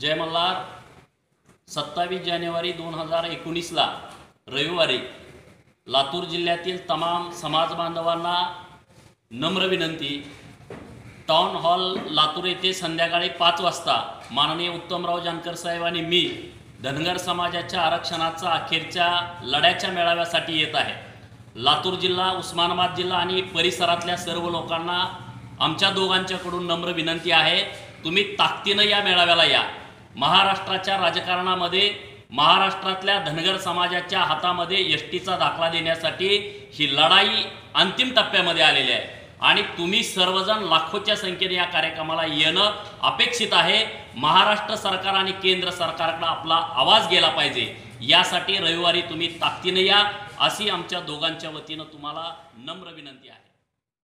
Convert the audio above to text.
जय मल्हार. सत्तावीस जानेवारी दोन हजार एकोणीसला रविवारी लातूर जिल्ह्यातील तमाम समाज बांधवांना नम्र विनंती. टाउन हॉल लातूर येथे संध्याकाळी पाच वाजता माननीय उत्तमराव जानकर साहेब आणि मी धनगर समाजाच्या आरक्षणाचा अखेरच्या लढ्याच्या मेळाव्यासाठी येत आहे. लातूर जिल्हा उस्मानाबाद जिल्हा आणि परिसरातल्या सर्व लोकांना आमच्या दोघांच्याकडून नम्र विनंती आहे. तुम्ही ताकदीनं या मेळाव्याला या. महाराष्ट्राच्या राजकारणामध्ये महाराष्ट्रातल्या धनगर समाजाच्या हातामध्ये एस टीचा दाखला देण्यासाठी ही लढाई अंतिम टप्प्यामध्ये आलेली आहे. आणि तुम्ही सर्वजण लाखोच्या संख्येने या कार्यक्रमाला येणं अपेक्षित आहे. महाराष्ट्र सरकार आणि केंद्र सरकारकडे आपला आवाज गेला पाहिजे. यासाठी रविवारी तुम्ही ताकदीनं या अशी आमच्या दोघांच्या वतीनं तुम्हाला नम्र विनंती आहे.